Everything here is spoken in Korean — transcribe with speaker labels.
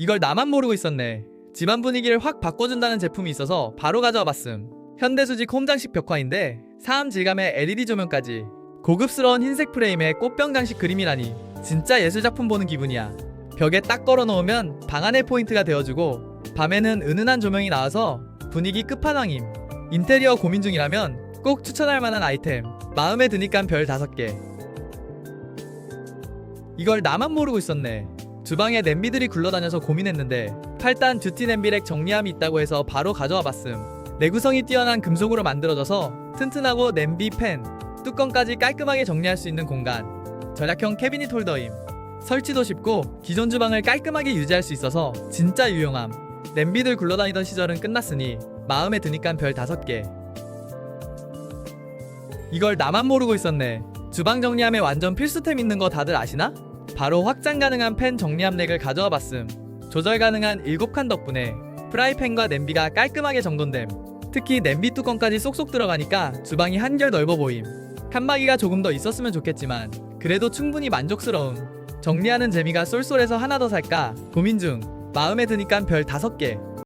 Speaker 1: 이걸 나만 모르고 있었네. 집안 분위기를 확 바꿔준다는 제품이 있어서 바로 가져와 봤음. 현대수직 홈장식 벽화인데 사암 질감의 LED 조명까지 고급스러운 흰색 프레임에 꽃병 장식 그림이라니 진짜 예술작품 보는 기분이야. 벽에 딱 걸어 놓으면 방 안의 포인트가 되어주고 밤에는 은은한 조명이 나와서 분위기 끝판왕임. 인테리어 고민 중이라면 꼭 추천할 만한 아이템. 마음에 드니까 별 5개. 이걸 나만 모르고 있었네. 주방에 냄비들이 굴러다녀서 고민했는데 8단 듀티 냄비렉 정리함이 있다고 해서 바로 가져와 봤음. 내구성이 뛰어난 금속으로 만들어져서 튼튼하고 냄비, 팬, 뚜껑까지 깔끔하게 정리할 수 있는 공간. 절약형 캐비닛 홀더임. 설치도 쉽고 기존 주방을 깔끔하게 유지할 수 있어서 진짜 유용함. 냄비들 굴러다니던 시절은 끝났으니 마음에 드니까 별 5개. 이걸 나만 모르고 있었네. 주방 정리함에 완전 필수템 있는 거 다들 아시나? 바로 확장 가능한 팬 정리함 렉을 가져와 봤음. 조절 가능한 7칸 덕분에 프라이팬과 냄비가 깔끔하게 정돈됨. 특히 냄비 뚜껑까지 쏙쏙 들어가니까 주방이 한결 넓어 보임. 칸막이가 조금 더 있었으면 좋겠지만 그래도 충분히 만족스러움. 정리하는 재미가 쏠쏠해서 하나 더 살까 고민 중. 마음에 드니까 별 5개.